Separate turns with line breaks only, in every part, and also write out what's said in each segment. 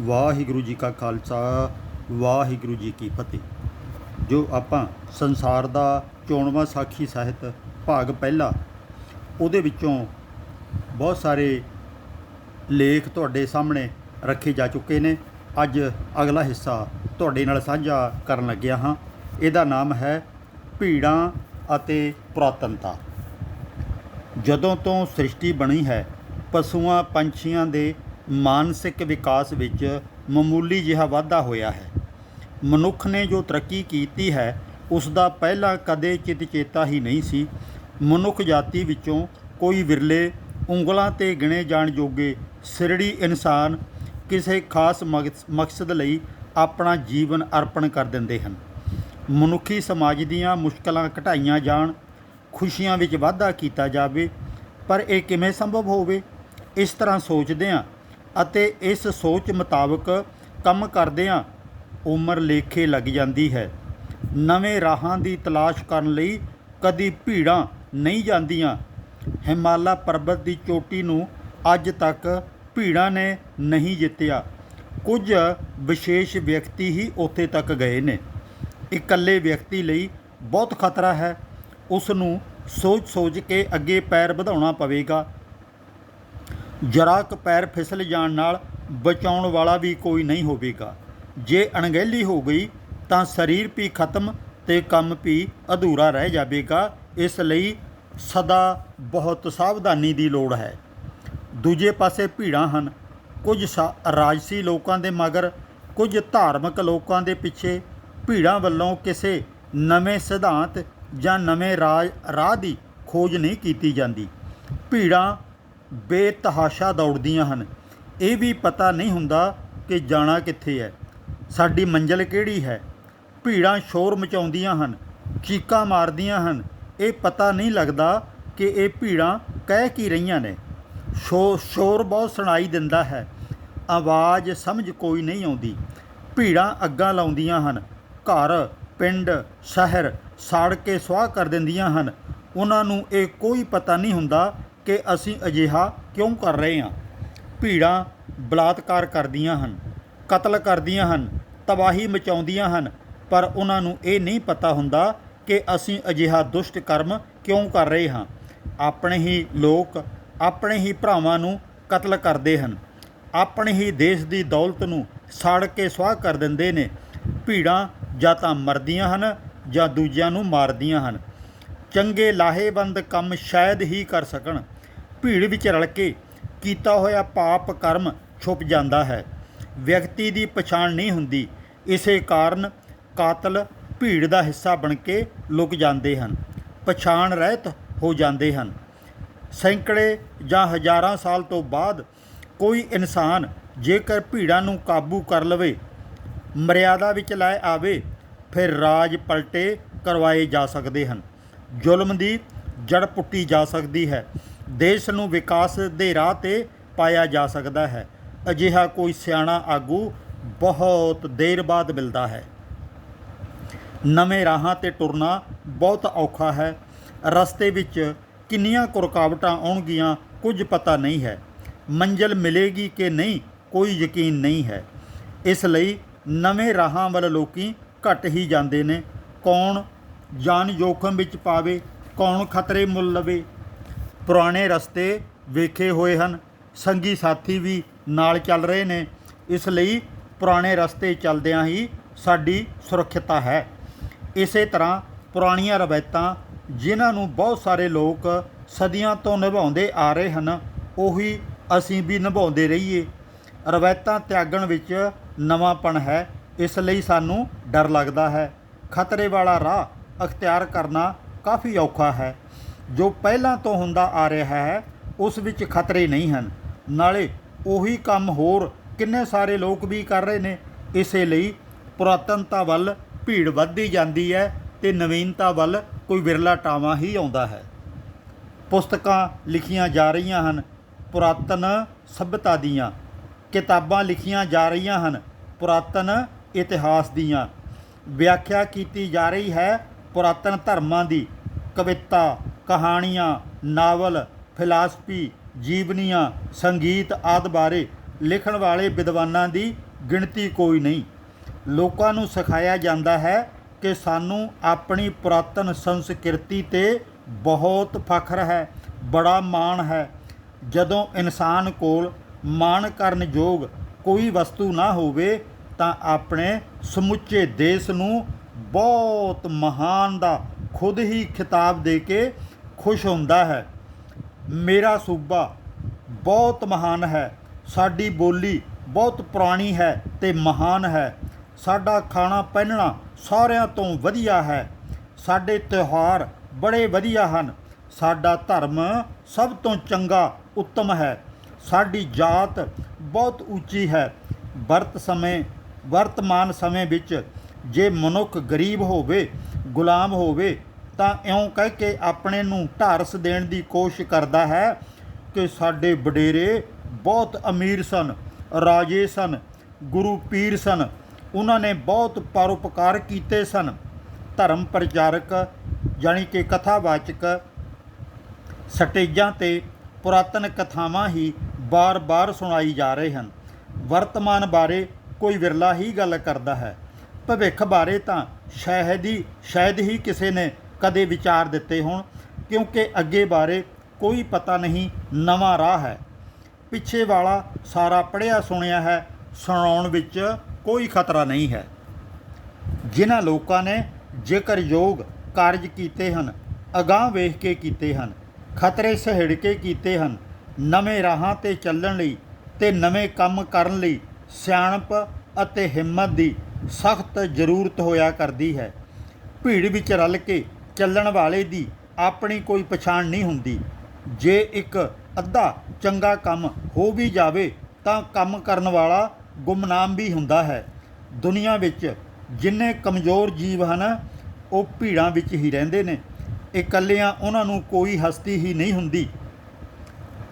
ਵਾਹਿਗੁਰੂ ਜੀ ਕਾ ਖਾਲਸਾ, ਵਾਹਿਗੁਰੂ ਜੀ ਕੀ ਫਤਿਹ। ਜੋ ਆਪਾਂ ਸੰਸਾਰ ਦਾ ਚੋਣਵਾਂ ਸਾਖੀ ਸਾਹਿਤ ਭਾਗ ਪਹਿਲਾ, ਉਹਦੇ ਵਿੱਚੋਂ ਬਹੁਤ ਸਾਰੇ ਲੇਖ ਤੁਹਾਡੇ ਸਾਹਮਣੇ ਰੱਖੇ ਜਾ ਚੁੱਕੇ ਨੇ। ਅੱਜ ਅਗਲਾ ਹਿੱਸਾ ਤੁਹਾਡੇ ਨਾਲ ਸਾਂਝਾ ਕਰਨ ਲੱਗਿਆ ਹਾਂ। ਇਹਦਾ ਨਾਮ ਹੈ ਭੀੜਾਂ ਅਤੇ ਪੁਰਾਤਨਤਾ। ਜਦੋਂ ਤੋਂ ਸ੍ਰਿਸ਼ਟੀ ਬਣੀ ਹੈ, ਪਸ਼ੂਆਂ ਪੰਛੀਆਂ ਦੇ ਮਾਨਸਿਕ ਵਿਕਾਸ ਵਿੱਚ ਮਾਮੂਲੀ ਜਿਹਾ ਵਾਧਾ ਹੋਇਆ ਹੈ। ਮਨੁੱਖ ਨੇ ਜੋ ਤਰੱਕੀ ਕੀਤੀ ਹੈ, ਉਸ ਦਾ ਪਹਿਲਾਂ ਕਦੇ ਚਿਤ ਚੇਤਾ ਹੀ ਨਹੀਂ ਸੀ। ਮਨੁੱਖ ਜਾਤੀ ਵਿੱਚੋਂ ਕੋਈ ਵਿਰਲੇ, ਉਂਗਲਾਂ ਤੇ ਗਿਣੇ ਜਾਣ ਜੋਗੇ, ਸਿਰੜੀ ਇਨਸਾਨ ਕਿਸੇ ਖਾਸ ਮਕਸ- ਮਕਸਦ ਲਈ ਆਪਣਾ ਜੀਵਨ ਅਰਪਣ ਕਰ ਦਿੰਦੇ ਹਨ। ਮਨੁੱਖੀ ਸਮਾਜ ਦੀਆਂ ਮੁਸ਼ਕਲਾਂ ਘਟਾਈਆਂ ਜਾਣ, ਖੁਸ਼ੀਆਂ ਵਿੱਚ ਵਾਧਾ ਕੀਤਾ ਜਾਵੇ, ਪਰ ਇਹ ਕਿਵੇਂ ਸੰਭਵ ਹੋਵੇ? ਇਸ ਤਰ੍ਹਾਂ ਸੋਚਦਿਆਂ ਅਤੇ ਇਸ ਸੋਚ ਮੁਤਾਬਕ ਕੰਮ ਕਰਦਿਆਂ ਉਮਰ ਲੇਖੇ ਲੱਗ ਜਾਂਦੀ ਹੈ। ਨਵੇਂ ਰਾਹਾਂ ਦੀ ਤਲਾਸ਼ ਕਰਨ ਲਈ ਕਦੀ ਭੀੜਾਂ ਨਹੀਂ ਜਾਂਦੀਆਂ। ਹਿਮਾਲਾ ਪਰਬਤ ਦੀ ਚੋਟੀ ਨੂੰ ਅੱਜ ਤੱਕ ਭੀੜਾਂ ਨੇ ਨਹੀਂ ਜਿੱਤਿਆ। ਕੁਝ ਵਿਸ਼ੇਸ਼ ਵਿਅਕਤੀ ਹੀ ਉੱਥੇ ਤੱਕ ਗਏ ਨੇ। ਇਕੱਲੇ ਵਿਅਕਤੀ ਲਈ ਬਹੁਤ ਖਤਰਾ ਹੈ। ਉਸ ਨੂੰ ਸੋਚ-ਸੋਚ ਕੇ ਅੱਗੇ ਪੈਰ ਵਧਾਉਣਾ ਪਵੇਗਾ। ਜਰਾ ਕੁ ਪੈਰ ਫਿਸਲ ਜਾਣ ਨਾਲ ਬਚਾਉਣ ਵਾਲਾ ਵੀ ਕੋਈ ਨਹੀਂ ਹੋਵੇਗਾ। ਜੇ ਅਣਗਹਿਲੀ ਹੋ ਗਈ, ਤਾਂ ਸਰੀਰ ਵੀ ਖਤਮ ਤੇ ਕੰਮ ਵੀ ਅਧੂਰਾ ਰਹਿ ਜਾਵੇਗਾ। ਇਸ ਲਈ ਸਦਾ ਬਹੁਤ ਸਾਵਧਾਨੀ ਦੀ ਲੋੜ ਹੈ। ਦੂਜੇ ਪਾਸੇ ਭੀੜਾਂ ਹਨ। ਕੁਝ ਸਾ- ਰਾਜਸੀ ਲੋਕਾਂ ਦੇ ਮਗਰ, ਕੁਝ ਧਾਰਮਿਕ ਲੋਕਾਂ ਦੇ ਪਿੱਛੇ ਭੀੜਾਂ ਵੱਲੋਂ ਕਿਸੇ ਨਵੇਂ ਸਿਧਾਂਤ ਜਾਂ ਨਵੇਂ ਰਾਜ, ਰਾਹ ਦੀ ਖੋਜ ਨਹੀਂ ਕੀਤੀ ਜਾਂਦੀ। ਭੀੜਾਂ ਬੇਤਹਾਸ਼ਾ ਦੌੜਦੀਆਂ ਹਨ। ਇਹ ਵੀ ਪਤਾ ਨਹੀਂ ਹੁੰਦਾ ਕਿ ਜਾਣਾ ਕਿੱਥੇ ਹੈ। ਸਾਡੀ ਮੰਜ਼ਿਲ ਕਿਹੜੀ ਹੈ? ਭੀੜਾਂ ਸ਼ੋਰ ਮਚਾਉਂਦੀਆਂ ਹਨ, ਚੀਕਾਂ ਮਾਰਦੀਆਂ ਹਨ। ਇਹ ਪਤਾ ਨਹੀਂ ਲੱਗਦਾ ਕਿ ਇਹ ਭੀੜਾਂ ਕਹਿ ਕੀ ਰਹੀਆਂ ਨੇ। ਸ਼ੋ, ਸ਼ੋਰ ਬਹੁਤ ਸੁਣਾਈ ਦਿੰਦਾ ਹੈ। ਆਵਾਜ਼ ਸਮਝ ਕੋਈ ਨਹੀਂ ਆਉਂਦੀ। ਭੀੜਾਂ ਅੱਗਾਂ ਲਾਉਂਦੀਆਂ ਹਨ। ਘਰ, ਪਿੰਡ, ਸ਼ਹਿਰ ਸਾੜ ਕੇ ਸੁਆਹ ਕਰ ਦਿੰਦੀਆਂ ਹਨ। ਉਹਨਾਂ ਨੂੰ ਇਹ ਕੋਈ ਪਤਾ ਨਹੀਂ ਹੁੰਦਾ ਕਿ ਅਸੀਂ ਅਜਿਹਾ ਕਿਉਂ ਕਰ ਰਹੇ ਹਾਂ? ਭੀੜਾਂ ਬਲਾਤਕਾਰ ਕਰਦੀਆਂ ਹਨ, ਕਤਲ ਕਰਦੀਆਂ ਹਨ, ਤਬਾਹੀ ਮਚਾਉਂਦੀਆਂ ਹਨ, ਪਰ ਉਹਨਾਂ ਨੂੰ ਇਹ ਨਹੀਂ ਪਤਾ ਹੁੰਦਾ ਕਿ ਅਸੀਂ ਅਜਿਹਾ ਦੁਸ਼ਟ ਕਰਮ ਕਿਉਂ ਕਰ ਰਹੇ ਹਾਂ। ਆਪਣੇ ਹੀ ਲੋਕ ਆਪਣੇ ਹੀ ਭਰਾਵਾਂ ਨੂੰ ਕਤਲ ਕਰਦੇ ਹਨ। ਆਪਣੇ ਹੀ ਦੇਸ਼ ਦੀ ਦੌਲਤ ਨੂੰ ਸਾੜ ਕੇ ਸੁਆਹ ਕਰ ਦਿੰਦੇ ਨੇ। ਭੀੜਾਂ ਜਾਂ ਤਾਂ ਮਰਦੀਆਂ ਹਨ ਜਾਂ ਦੂਜਿਆਂ ਨੂੰ ਮਾਰਦੀਆਂ ਹਨ। ਚੰਗੇ ਲਾਹੇਵੰਦ ਕੰਮ ਸ਼ਾਇਦ ਹੀ ਕਰ ਸਕਣ। ਭੀੜ ਵਿੱਚ ਰਲ ਕੇ ਕੀਤਾ ਹੋਇਆ ਪਾਪ ਕਰਮ ਛੁਪ ਜਾਂਦਾ ਹੈ। ਵਿਅਕਤੀ ਦੀ ਪਛਾਣ ਨਹੀਂ ਹੁੰਦੀ। ਇਸੇ ਕਾਰਨ ਕਾਤਲ ਭੀੜ ਦਾ ਹਿੱਸਾ ਬਣ ਕੇ ਲੁਕ ਜਾਂਦੇ ਹਨ। ਪਛਾਣ ਰਹਿਤ ਹੋ ਜਾਂਦੇ ਹਨ। ਸੈਂਕੜੇ ਜਾਂ ਹਜ਼ਾਰਾਂ ਸਾਲ ਤੋਂ ਬਾਅਦ ਕੋਈ ਇਨਸਾਨ ਜੇਕਰ ਭੀੜਾਂ ਨੂੰ ਕਾਬੂ ਕਰ ਲਵੇ, ਮਰਿਆਦਾ ਵਿੱਚ ਲੈ ਆਵੇ, ਫਿਰ ਰਾਜ ਪਲਟੇ ਕਰਵਾਏ ਜਾ ਸਕਦੇ ਹਨ। ਜ਼ੁਲਮ ਦੀ ਜੜ ਪੁੱਟੀ ਜਾ ਸਕਦੀ ਹੈ। ਦੇਸ਼ ਨੂੰ ਵਿਕਾਸ ਦੇ ਰਾਹ ਤੇ ਪਾਇਆ ਜਾ ਸਕਦਾ ਹੈ। ਅਜਿਹਾ ਕੋਈ ਸਿਆਣਾ ਆਗੂ ਬਹੁਤ ਦੇਰ ਬਾਅਦ ਮਿਲਦਾ ਹੈ। ਨਵੇਂ ਰਾਹਾਂ ਤੇ ਟੁਰਨਾ ਬਹੁਤ ਔਖਾ ਹੈ। ਰਸਤੇ ਵਿੱਚ ਕਿੰਨੀਆਂ ਰੁਕਾਵਟਾਂ ਆਉਣਗੀਆਂ ਕੁਝ ਪਤਾ ਨਹੀਂ ਹੈ। ਮੰਜ਼ਿਲ ਮਿਲੇਗੀ ਕਿ ਨਹੀਂ ਕੋਈ ਯਕੀਨ ਨਹੀਂ ਹੈ। ਇਸ ਲਈ ਨਵੇਂ ਰਾਹਾਂ ਵੱਲ ਲੋਕੀ ਘਟ ਹੀ ਜਾਂਦੇ ਨੇ। ਕੌਣ ਜਾਨ ਜੋਖਮ ਵਿੱਚ ਪਾਵੇ, ਕੌਣ ਖਤਰੇ ਮੁੱਲ ਲਵੇ ਪੁਰਾਣੇ ਰਸਤੇ ਵੇਖੇ ਹੋਏ ਹਨ। ਸੰਗੀ ਸਾਥੀ ਵੀ ਨਾਲ ਚੱਲ ਰਹੇ ਨੇ। ਇਸ ਲਈ ਪੁਰਾਣੇ ਰਸਤੇ ਚੱਲਦਿਆਂ ਹੀ ਸਾਡੀ ਸੁਰੱਖਿਅਤਾ ਹੈ। ਇਸੇ ਤਰ੍ਹਾਂ ਪੁਰਾਣੀਆਂ ਰਵਾਇਤਾਂ, ਜਿਨ੍ਹਾਂ ਨੂੰ ਬਹੁਤ ਸਾਰੇ ਲੋਕ ਸਦੀਆਂ ਤੋਂ ਨਿਭਾਉਂਦੇ ਆ ਰਹੇ ਹਨ, ਉਹੀ ਅਸੀਂ ਵੀ ਨਿਭਾਉਂਦੇ ਰਹੀਏ। ਰਵਾਇਤਾਂ ਤਿਆਗਣ ਵਿੱਚ ਨਵਾਂਪਣ ਹੈ। ਇਸ ਲਈ ਸਾਨੂੰ ਡਰ ਲੱਗਦਾ ਹੈ। ਖਤਰੇ ਵਾਲਾ ਰਾਹ ਅਖਤਿਆਰ ਕਰਨਾ ਕਾਫੀ ਔਖਾ ਹੈ। ਜੋ ਪਹਿਲਾਂ ਤੋਂ ਹੁੰਦਾ ਆ ਰਿਹਾ ਹੈ, ਉਸ ਵਿੱਚ ਖਤਰੇ ਨਹੀਂ ਹਨ। ਨਾਲੇ ਉਹੀ ਕੰਮ ਹੋਰ ਕਿੰਨੇ ਸਾਰੇ ਲੋਕ ਵੀ ਕਰ ਰਹੇ ਨੇ। ਇਸੇ ਲਈ ਪੁਰਾਤਨਤਾ ਵੱਲ ਭੀੜ ਵੱਧਦੀ ਜਾਂਦੀ ਹੈ ਤੇ ਨਵੀਨਤਾ ਵੱਲ ਕੋਈ ਵਿਰਲਾ ਟਾਵਾਂ ਹੀ ਆਉਂਦਾ ਹੈ। ਪੁਸਤਕਾਂ ਲਿਖੀਆਂ ਜਾ ਰਹੀਆਂ ਹਨ, ਪੁਰਾਤਨ ਸਭਿਅਤਾ ਦੀਆਂ। ਕਿਤਾਬਾਂ ਲਿਖੀਆਂ ਜਾ ਰਹੀਆਂ ਹਨ, ਪੁਰਾਤਨ ਇਤਿਹਾਸ ਦੀਆਂ। ਵਿਆਖਿਆ ਕੀਤੀ ਜਾ ਰਹੀ ਹੈ ਪੁਰਾਤਨ ਧਰਮਾਂ ਦੀ। ਕਵਿਤਾ, ਕਹਾਣੀਆਂ, ਨਾਵਲ, ਫਿਲਾਸਫੀ, ਜੀਵਨੀਆਂ, ਸੰਗੀਤ ਆਦਿ ਬਾਰੇ ਲਿਖਣ ਵਾਲੇ ਵਿਦਵਾਨਾਂ ਦੀ ਗਿਣਤੀ ਕੋਈ ਨਹੀਂ। ਲੋਕਾਂ ਨੂੰ ਸਿਖਾਇਆ ਜਾਂਦਾ ਹੈ ਕਿ ਸਾਨੂੰ ਆਪਣੀ ਪੁਰਾਤਨ ਸੰਸਕ੍ਰਿਤੀ ਤੇ ਬਹੁਤ ਫਖਰ ਹੈ, ਬੜਾ ਮਾਣ ਹੈ। ਜਦੋਂ ਇਨਸਾਨ ਕੋਲ ਮਾਣ ਕਰਨ ਯੋਗ ਕੋਈ ਵਸਤੂ ਨਾ ਹੋਵੇ, ਤਾਂ ਆਪਣੇ ਸਮੁੱਚੇ ਦੇਸ਼ ਨੂੰ ਬਹੁਤ ਮਹਾਨ ਦਾ ਖੁਦ ਹੀ ਖਿਤਾਬ ਦੇ ਕੇ ਖੁਸ਼ ਹੁੰਦਾ ਹੈ। ਮੇਰਾ ਸੂਬਾ ਬਹੁਤ ਮਹਾਨ ਹੈ। ਸਾਡੀ ਬੋਲੀ ਬਹੁਤ ਪੁਰਾਣੀ ਹੈ ਤੇ ਮਹਾਨ ਹੈ। ਸਾਡਾ ਖਾਣਾ ਪਹਿਨਣਾ ਸਾਰਿਆਂ ਤੋਂ ਵਧੀਆ ਹੈ। ਸਾਡੇ ਤਿਉਹਾਰ ਬੜੇ ਵਧੀਆ ਹਨ। ਸਾਡਾ ਧਰਮ ਸਭ ਤੋਂ ਚੰਗਾ, ਉੱਤਮ ਹੈ। ਸਾਡੀ ਜਾਤ ਬਹੁਤ ਉੱਚੀ ਹੈ। ਵਰਤ ਸਮੇਂ, ਵਰਤਮਾਨ ਸਮੇਂ ਵਿੱਚ ਜੇ ਮਨੁੱਖ ਗਰੀਬ ਹੋਵੇ ਗੁਲਾਮ ਹੋਵੇ ਤਾਂ ਇਉਂ ਕਹਿ ਕੇ ਆਪਣੇ ਨੂੰ ਢਾਰਸ ਦੇਣ ਦੀ ਕੋਸ਼ਿਸ਼ ਕਰਦਾ ਹੈ ਕਿ ਸਾਡੇ ਵਡੇਰੇ ਬਹੁਤ ਅਮੀਰ ਸਨ, ਰਾਜੇ ਸਨ, ਗੁਰੂ ਪੀਰ ਸਨ, ਉਹਨਾਂ ਨੇ ਬਹੁਤ ਪਰਉਪਕਾਰ ਕੀਤੇ ਸਨ। ਧਰਮ ਪ੍ਰਚਾਰਕ ਜਾਣੀ ਕਿ ਕਥਾਵਾਚਕ ਸਟੇਜਾਂ ਤੇ ਪੁਰਾਤਨ ਕਥਾਵਾਂ ਹੀ ਬਾਰ-ਬਾਰ ਸੁਣਾਈ ਜਾ ਰਹੇ ਹਨ। ਵਰਤਮਾਨ ਬਾਰੇ ਕੋਈ ਵਿਰਲਾ ਹੀ ਗੱਲ ਕਰਦਾ ਹੈ। ਭਵਿੱਖ ਬਾਰੇ ਤਾਂ ਸ਼ਾਇਦ ਹੀ ਸ਼ਾਇਦ ਹੀ ਕਿਸੇ ਨੇ ਕਦੇ ਵਿਚਾਰ ਦਿੱਤੇ ਹੋਣ, ਕਿਉਂਕਿ ਅੱਗੇ ਬਾਰੇ ਕੋਈ ਪਤਾ ਨਹੀਂ ਨਵਾਂ ਰਾਹ ਹੈ। ਪਿੱਛੇ ਵਾਲਾ ਸਾਰਾ ਪੜ੍ਹਿਆ ਸੁਣਿਆ ਹੈ, ਸੁਣਾਉਣ ਵਿੱਚ ਕੋਈ ਖਤਰਾ ਨਹੀਂ ਹੈ। ਜਿਨ੍ਹਾਂ ਲੋਕਾਂ ਨੇ ਜੇਕਰ ਯੋਗ ਕਾਰਜ ਕੀਤੇ ਹਨ, ਅਗਾਹ ਵੇਖ ਕੇ ਕੀਤੇ ਹਨ, ਖਤਰੇ ਸਹਿੜ ਕੇ ਕੀਤੇ ਹਨ, ਨਵੇਂ ਰਾਹਾਂ ਤੇ ਚੱਲਣ ਲਈ ਤੇ ਨਵੇਂ ਕੰਮ ਕਰਨ ਲਈ ਸਿਆਣਪ ਅਤੇ ਹਿੰਮਤ ਦੀ ਸਖਤ ਜ਼ਰੂਰਤ ਹੋਇਆ ਕਰਦੀ ਹੈ। ਭੀੜ ਵਿੱਚ ਰਲ ਕੇ ਚੱਲਣ ਵਾਲੇ ਦੀ ਆਪਣੀ ਕੋਈ ਪਛਾਣ ਨਹੀਂ ਹੁੰਦੀ। ਜੇ ਇੱਕ ਅੱਧਾ ਚੰਗਾ ਕੰਮ ਹੋ ਵੀ ਜਾਵੇ ਤਾਂ ਕੰਮ ਕਰਨ ਵਾਲਾ ਗੁੰਮਨਾਮ ਵੀ ਹੁੰਦਾ ਹੈ। ਦੁਨੀਆ ਵਿੱਚ ਜਿੰਨੇ ਕਮਜ਼ੋਰ ਜੀਵ ਹਨ, ਉਹ ਭੀੜਾਂ ਵਿੱਚ ਹੀ ਰਹਿੰਦੇ ਨੇ। ਇਕੱਲਿਆਂ ਉਹਨਾਂ ਨੂੰ ਕੋਈ ਹਸਤੀ ਹੀ ਨਹੀਂ ਹੁੰਦੀ।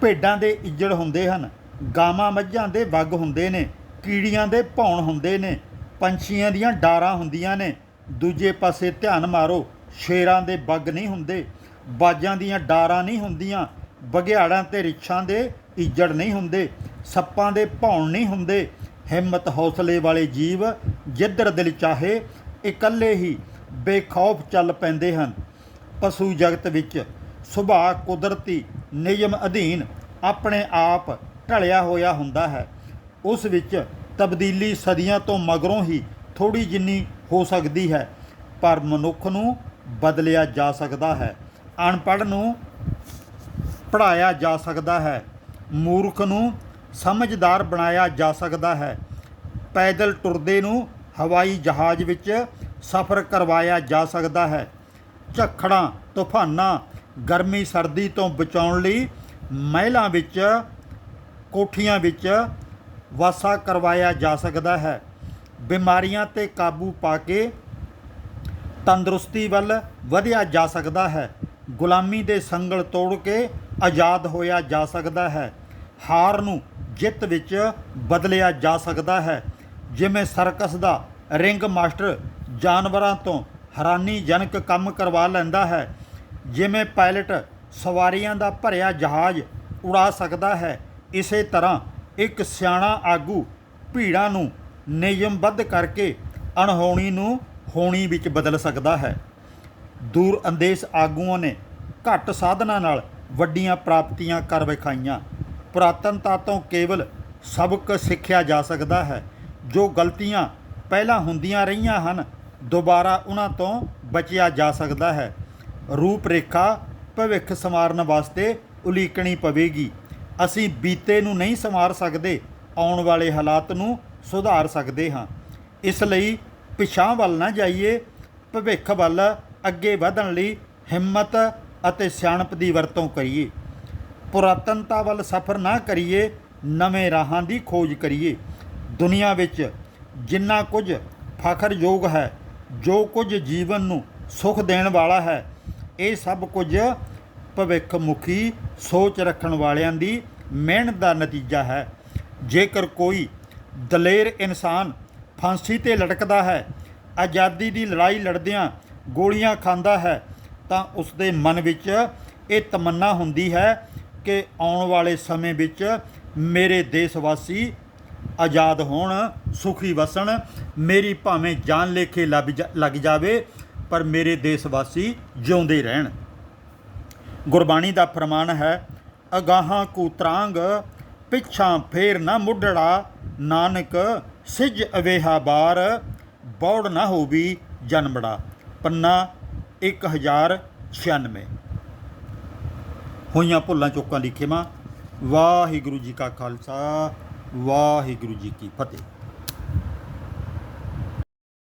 ਭੇਡਾਂ ਦੇ ਇੱਜੜ ਹੁੰਦੇ ਹਨ, ਗਾਵਾਂ ਮੱਝਾਂ ਦੇ ਵੱਗ ਹੁੰਦੇ ਨੇ, ਕੀੜੀਆਂ ਦੇ ਭੌਣ ਹੁੰਦੇ ਨੇ ਪੰਛੀਆਂ ਦੀਆਂ ਡਾਰਾਂ ਹੁੰਦੀਆਂ ਨੇ। ਦੂਜੇ ਪਾਸੇ ਧਿਆਨ ਮਾਰੋ, ਸ਼ੇਰਾਂ ਦੇ ਬੱਗ ਨਹੀਂ ਹੁੰਦੇ। ਬਾਜਾਂ ਦੀਆਂ ਡਾਰਾਂ ਨਹੀਂ ਹੁੰਦੀਆਂ। ਬਘਿਆੜਾਂ ਤੇ ਰਿੱਛਾਂ ਦੇ ਇੱਜੜ ਨਹੀਂ ਹੁੰਦੇ। ਸੱਪਾਂ ਦੇ ਭੌਣ ਨਹੀਂ ਹੁੰਦੇ। ਹਿੰਮਤ ਹੌਸਲੇ ਵਾਲੇ ਜੀਵ ਜਿੱਧਰ ਦਿਲ ਚਾਹੇ, ਇਕੱਲੇ ਹੀ ਬੇਖੌਫ ਚੱਲ ਪੈਂਦੇ ਹਨ। ਪਸ਼ੂ ਜਗਤ ਵਿੱਚ ਸੁਭਾਅ ਕੁਦਰਤੀ ਨਿਯਮ ਅਧੀਨ ਆਪਣੇ ਆਪ ਢਲਿਆ ਹੋਇਆ ਹੁੰਦਾ ਹੈ। ਉਸ ਵਿੱਚ ਤਬਦੀਲੀ ਸਦੀਆਂ ਤੋਂ ਮਗਰੋਂ ਹੀ ਥੋੜੀ ਜਿੰਨੀ ਹੋ ਸਕਦੀ ਹੈ, ਪਰ ਮਨੁੱਖ ਨੂੰ ਬਦਲਿਆ ਜਾ ਸਕਦਾ ਹੈ, ਅਨਪੜ੍ਹ ਨੂੰ ਪੜ੍ਹਾਇਆ ਜਾ ਸਕਦਾ ਹੈ, ਮੂਰਖ ਨੂੰ ਸਮਝਦਾਰ ਬਣਾਇਆ ਜਾ ਸਕਦਾ ਹੈ, ਪੈਦਲ ਟੁਰਦੇ ਨੂੰ ਹਵਾਈ ਜਹਾਜ਼ ਵਿੱਚ ਸਫ਼ਰ ਕਰਵਾਇਆ ਜਾ ਸਕਦਾ ਹੈ, ਝੱਖੜਾਂ, ਤੂਫਾਨਾਂ, ਗਰਮੀ, ਸਰਦੀ ਤੋਂ ਬਚਾਉਣ ਲਈ ਮਹਿਲਾਂ ਵਿੱਚ, ਕੋਠੀਆਂ ਵਿੱਚ ਵਾਸਾ ਕਰਵਾਇਆ ਜਾ ਸਕਦਾ ਹੈ। ਬਿਮਾਰੀਆਂ ਤੇ ਕਾਬੂ ਪਾ ਕੇ ਤੰਦਰੁਸਤੀ ਵੱਲ ਵਧਿਆ ਜਾ ਸਕਦਾ ਹੈ। ਗੁਲਾਮੀ ਦੇ ਸੰਗਲ ਤੋੜ ਕੇ ਆਜ਼ਾਦ ਹੋਇਆ ਜਾ ਸਕਦਾ ਹੈ। ਹਾਰ ਨੂੰ ਜਿੱਤ ਵਿੱਚ ਬਦਲਿਆ ਜਾ ਸਕਦਾ ਹੈ। ਜਿਵੇਂ ਸਰਕਸ ਦਾ ਰਿੰਗ ਮਾਸਟਰ ਜਾਨਵਰਾਂ ਤੋਂ ਹੈਰਾਨੀਜਨਕ ਕੰਮ ਕਰਵਾ ਲੈਂਦਾ ਹੈ। ਜਿਵੇਂ ਪਾਇਲਟ ਸਵਾਰੀਆਂ ਦਾ ਭਰਿਆ ਜਹਾਜ਼ ਉਡਾ ਸਕਦਾ ਹੈ। ਇਸੇ ਤਰ੍ਹਾਂ ਇੱਕ ਸਿਆਣਾ ਆਗੂ ਭੀੜਾਂ ਨੂੰ ਨਿਯਮਬੱਧ ਕਰਕੇ ਅਣਹੋਣੀ ਨੂੰ ਹੋਣੀ ਵਿੱਚ ਬਦਲ ਸਕਦਾ ਹੈ। ਦੂਰ ਅੰਦੇਸ਼ ਆਗੂਆਂ ਨੇ ਘੱਟ ਸਾਧਨਾਂ ਨਾਲ ਵੱਡੀਆਂ ਪ੍ਰਾਪਤੀਆਂ ਕਰ ਵਿਖਾਈਆਂ। ਪੁਰਾਤਨਤਾ ਤੋਂ ਕੇਵਲ ਸਬਕ ਸਿੱਖਿਆ ਜਾ ਸਕਦਾ ਹੈ। ਜੋ ਗਲਤੀਆਂ ਪਹਿਲਾਂ ਹੁੰਦੀਆਂ ਰਹੀਆਂ ਹਨ, ਦੁਬਾਰਾ ਉਹਨਾਂ ਤੋਂ ਬਚਿਆ ਜਾ ਸਕਦਾ ਹੈ। ਰੂਪ ਰੇਖਾ ਭਵਿੱਖ ਸੰਵਾਰਨ ਵਾਸਤੇ ਉਲੀਕਣੀ ਪਵੇਗੀ। ਅਸੀਂ ਬੀਤੇ ਨੂੰ ਨਹੀਂ ਸੰਵਾਰ ਸਕਦੇ, ਆਉਣ ਵਾਲੇ ਹਾਲਾਤ ਨੂੰ ਸੁਧਾਰ ਸਕਦੇ ਹਾਂ। ਇਸ ਲਈ ਪਿਛਾਂ ਵੱਲ ਨਾ ਜਾਈਏ, ਭਵਿੱਖ ਵੱਲ ਅੱਗੇ ਵਧਣ ਲਈ ਹਿੰਮਤ ਅਤੇ ਸਿਆਣਪ ਦੀ ਵਰਤੋਂ ਕਰੀਏ। ਪੁਰਾਤਨਤਾ ਵੱਲ ਸਫ਼ਰ ਨਾ ਕਰੀਏ, ਨਵੇਂ ਰਾਹਾਂ ਦੀ ਖੋਜ ਕਰੀਏ। ਦੁਨੀਆ ਵਿੱਚ ਜਿੰਨਾ ਕੁਝ ਫਖਰਯੋਗ ਹੈ, ਜੋ ਕੁਝ ਜੀਵਨ ਨੂੰ ਸੁਖ ਦੇਣ ਵਾਲਾ ਹੈ, ਇਹ ਸਭ ਕੁਝ ਭਵਿੱਖ ਮੁਖੀ ਸੋਚ ਰੱਖਣ ਵਾਲਿਆਂ ਦੀ ਮਿਹਨਤ ਦਾ ਨਤੀਜਾ ਹੈ। ਜੇਕਰ ਕੋਈ ਦਲੇਰ ਇਨਸਾਨ ਫਾਂਸੀ ਤੇ ਲਟਕਦਾ ਹੈ, ਆਜ਼ਾਦੀ ਦੀ ਲੜਾਈ ਲੜਦਿਆਂ ਗੋਲੀਆਂ ਖਾਂਦਾ ਹੈ, ਤਾਂ ਉਸ ਦੇ ਮਨ ਵਿੱਚ ਇਹ ਤਮੰਨਾ ਹੁੰਦੀ ਹੈ ਕਿ ਆਉਣ ਵਾਲੇ ਸਮੇਂ ਵਿੱਚ ਮੇਰੇ ਦੇਸ਼ ਵਾਸੀ ਆਜ਼ਾਦ ਹੋਣ, ਸੁਖੀ ਵਸਣ, ਮੇਰੀ ਭਾਵੇਂ ਜਾਨ ਲੇਖੇ ਲੱਭ ਜਾ- ਲੱਗ ਜਾਵੇ, ਪਰ ਮੇਰੇ ਦੇਸ਼ ਵਾਸੀ ਜਿਉਂਦੇ ਰਹਿਣ। ਗੁਰਬਾਣੀ ਦਾ ਫਰਮਾਨ ਹੈ, ਅਗਾਹਾਂ ਕੂ ਤਰਾਂਗ, ਪਿੱਛਾਂ ਫੇਰ ਨਾ ਮੁੱਢੜਾ, ਨਾਨਕ ਸਿਜ ਅਵੇਹਾ ਬਾਰ, ਬੌੜ ਨਾ ਹੋਵੀ ਜਨਮੜਾ। ਪੰਨਾ 1096 ਹੋਈਆਂ ਭੁੱਲਾਂ ਚੁੱਕਾਂ ਦੀ ਵਾਹਿਗੁਰੂ ਜੀ ਕਾ ਖਾਲਸਾ, ਵਾਹਿਗੁਰੂ ਜੀ ਕੀ ਫਤਿਹ।